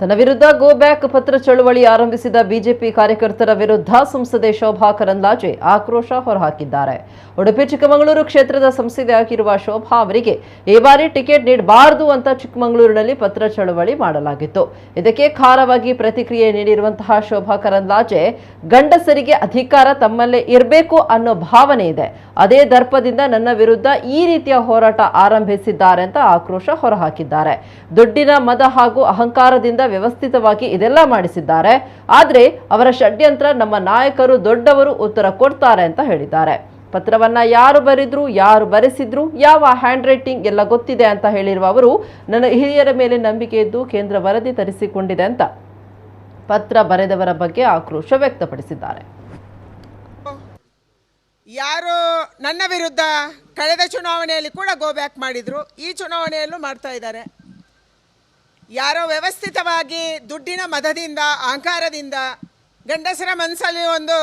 ತನ್ನ ವಿರುದ್ಧ go back ಪತ್ರ ಚಳುವಳಿ ಆರಂಭಿಸಿದ ಬಿಜೆಪಿ ಕಾರ್ಯಕರ್ತರ ವಿರುದ್ಧ ಸಂಸದೆ ಶೋಭಾ ಕರಂದ್ಲಾಜೆ ಆಕ್ರೋಶ ಹೊರಹಾಕಿದ್ದಾರೆ. ಉಡುಪಿ, ಚಿಕ್ಕಮಗಳೂರು ಕ್ಷೇತ್ರದ ಸಂಸದೆಯಾಗಿರುವ ಶೋಭಾ ಅವರಿಗೆ ಈ ಬಾರಿ ಟಿಕೆಟ್ ನೀಡಬಾರದು ಅಂತ ಚಿಕ್ಕಮಗಳೂರಿನಲ್ಲಿ ಪತ್ರ ಚಳವಳಿ ಮಾಡಲಾಗಿತ್ತು. ಇದಕ್ಕೆ ಖಾರವಾಗಿ ಪ್ರತಿಕ್ರಿಯೆ ನೀಡಿರುವಂತಹ ಶೋಭಾ ಕರಂದ್ಲಾಜೆ, ಗಂಡಸರಿಗೆ ಅಧಿಕಾರ ತಮ್ಮಲ್ಲೇ ಇರಬೇಕು ಅನ್ನೋ ಭಾವನೆ ಇದೆ. ಅದೇ ದರ್ಪದಿಂದ ನನ್ನ ವಿರುದ್ಧ ಈ ರೀತಿಯ ಹೋರಾಟ ಆರಂಭಿಸಿದ್ದಾರೆ ಅಂತ ಆಕ್ರೋಶ ಹೊರಹಾಕಿದ್ದಾರೆ. ದುಡ್ಡಿನ ಮದ ಹಾಗೂ ಅಹಂಕಾರದಿಂದ ವ್ಯವಸ್ಥಿತವಾಗಿ ಇದೆಲ್ಲ ಮಾಡಿಸಿದ್ದಾರೆ. ಆದರೆ ಅವರ ಷಡ್ಯಂತ್ರ ನಮ್ಮ ನಾಯಕರು ದೊಡ್ಡವರು ಉತ್ತರ ಕೊಡ್ತಾರೆ ಅಂತ ಹೇಳಿದ್ದಾರೆ. ಪತ್ರವನ್ನ ಯಾರು ಬರೆದ್ರು, ಯಾರು ಬರೆಸಿದ್ರು, ಯಾವ ಹ್ಯಾಂಡ್ ರೈಟಿಂಗ್ ಎಲ್ಲ ಗೊತ್ತಿದೆ ಅಂತ ಹೇಳಿರುವ ಅವರು, ನನ್ನ ಹಿರಿಯರ ಮೇಲೆ ನಂಬಿಕೆ ಇದ್ದು ಕೇಂದ್ರ ವರದಿ ತರಿಸಿಕೊಂಡಿದೆ ಅಂತ ಪತ್ರ ಬರೆದವರ ಬಗ್ಗೆ ಆಕ್ರೋಶ ವ್ಯಕ್ತಪಡಿಸಿದ್ದಾರೆ. ಯಾರು ನನ್ನ ವಿರುದ್ಧ ಕಳೆದ ಚುನಾವಣೆಯಲ್ಲಿ ಕೂಡ ಗೋ ಬ್ಯಾಕ್ ಮಾಡಿದ್ರು. ಈ ಚುನಾವಣೆಯಲ್ಲೂ ಮಾಡ್ತಾ ಇದ್ದಾರೆ. ಯಾರೋ ವ್ಯವಸ್ಥಿತವಾಗಿ ದುಡ್ಡಿನ ಮದದಿಂದ, ಅಹಂಕಾರದಿಂದ, ಗಂಡಸರ ಮನಸ್ಸಲ್ಲಿ ಒಂದು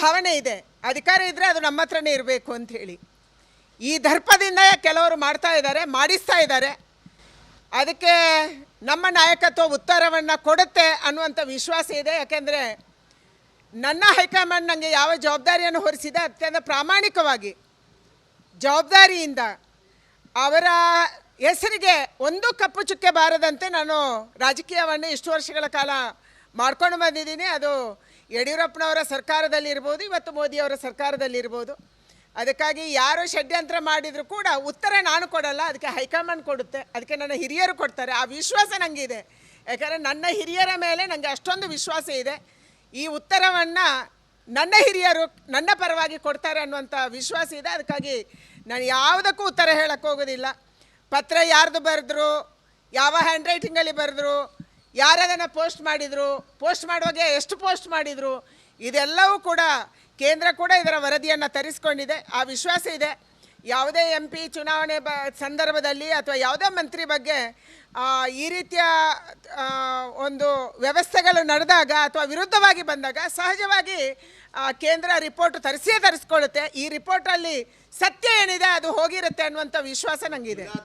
ಭಾವನೆ ಇದೆ. ಅಧಿಕಾರ ಇದ್ದರೆ ಅದು ನಮ್ಮ ಹತ್ರನೇ ಇರಬೇಕು ಅಂಥೇಳಿ ಈ ದರ್ಪದಿಂದ ಕೆಲವರು ಮಾಡ್ತಾ ಇದ್ದಾರೆ, ಮಾಡಿಸ್ತಾ ಇದ್ದಾರೆ. ಅದಕ್ಕೆ ನಮ್ಮ ನಾಯಕತ್ವ ಉತ್ತರವನ್ನು ಕೊಡುತ್ತೆ ಅನ್ನುವಂಥ ವಿಶ್ವಾಸ ಇದೆ. ಯಾಕೆಂದರೆ ನನ್ನ ಹೈಕಮಾಂಡ್ ನನಗೆ ಯಾವ ಜವಾಬ್ದಾರಿಯನ್ನು ಹೊರಿಸಿದೆ, ಅತ್ಯಂತ ಪ್ರಾಮಾಣಿಕವಾಗಿ. ಜವಾಬ್ದಾರಿಯಿಂದ ಅವರ ಹೆಸರಿಗೆ ಒಂದು ಕಪ್ಪು ಚುಕ್ಕೆ ಬಾರದಂತೆ ನಾನು ರಾಜಕೀಯವನ್ನು ಇಷ್ಟು ವರ್ಷಗಳ ಕಾಲ ಮಾಡ್ಕೊಂಡು ಬಂದಿದ್ದೀನಿ. ಅದು ಯಡಿಯೂರಪ್ಪನವರ ಸರ್ಕಾರದಲ್ಲಿರ್ಬೋದು ಇವತ್ತು ಮೋದಿಯವರ ಸರ್ಕಾರದಲ್ಲಿರ್ಬೋದು ಅದಕ್ಕಾಗಿ ಯಾರು ಷಡ್ಯಂತ್ರ ಮಾಡಿದರೂ ಕೂಡ ಉತ್ತರ ನಾನು ಕೊಡಲ್ಲ, ಅದಕ್ಕೆ ಹೈಕಮಾಂಡ್ ಕೊಡುತ್ತೆ. ಅದಕ್ಕೆ ನನ್ನ ಹಿರಿಯರು ಕೊಡ್ತಾರೆ. ಆ ವಿಶ್ವಾಸ ನನಗಿದೆ ಯಾಕಂದರೆ ನನ್ನ ಹಿರಿಯರ ಮೇಲೆ ನನಗೆ ಅಷ್ಟೊಂದು ವಿಶ್ವಾಸ ಇದೆ. ಈ ಉತ್ತರವನ್ನು ನನ್ನ ಹಿರಿಯರು ನನ್ನ ಪರವಾಗಿ ಕೊಡ್ತಾರೆ ಅನ್ನುವಂಥ ವಿಶ್ವಾಸ ಇದೆ. ಅದಕ್ಕಾಗಿ ನಾನು ಯಾವುದಕ್ಕೂ ಉತ್ತರ ಹೇಳಕ್ಕೆ ಹೋಗೋದಿಲ್ಲ. ಪತ್ರ ಯಾರ್ದು ಬರೆದ್ರು, ಯಾವ ಹ್ಯಾಂಡ್ ರೈಟಿಂಗಲ್ಲಿ ಬರೆದ್ರು, ಯಾರದನ್ನು ಪೋಸ್ಟ್ ಮಾಡಿದರು ಪೋಸ್ಟ್ ಮಾಡುವಾಗ ಎಷ್ಟು ಪೋಸ್ಟ್ ಮಾಡಿದರು, ಇದೆಲ್ಲವೂ ಕೂಡ ಕೇಂದ್ರ ಕೂಡ ಇದರ ವರದಿಯನ್ನು ತರಿಸ್ಕೊಂಡಿದೆ. ಆ ವಿಶ್ವಾಸ ಇದೆ. ಯಾವುದೇ ಎಂ ಪಿ ಚುನಾವಣೆ ಬ, ಸಂದರ್ಭದಲ್ಲಿ ಅಥವಾ ಯಾವುದೇ ಮಂತ್ರಿ ಬಗ್ಗೆ ಈ ರೀತಿಯ ಒಂದು ವ್ಯವಸ್ಥೆಗಳು ನಡೆದಾಗ ಅಥವಾ ವಿರುದ್ಧವಾಗಿ ಬಂದಾಗ ಸಹಜವಾಗಿ ಕೇಂದ್ರ ರಿಪೋರ್ಟ್ ತರಿಸಿಯೇ ತರಿಸ್ಕೊಳ್ಳುತ್ತೆ. ಈ ರಿಪೋರ್ಟಲ್ಲಿ ಸತ್ಯ ಏನಿದೆ ಅದು ಹೋಗಿರುತ್ತೆ ಅನ್ನುವಂಥ ವಿಶ್ವಾಸ ನನಗಿದೆ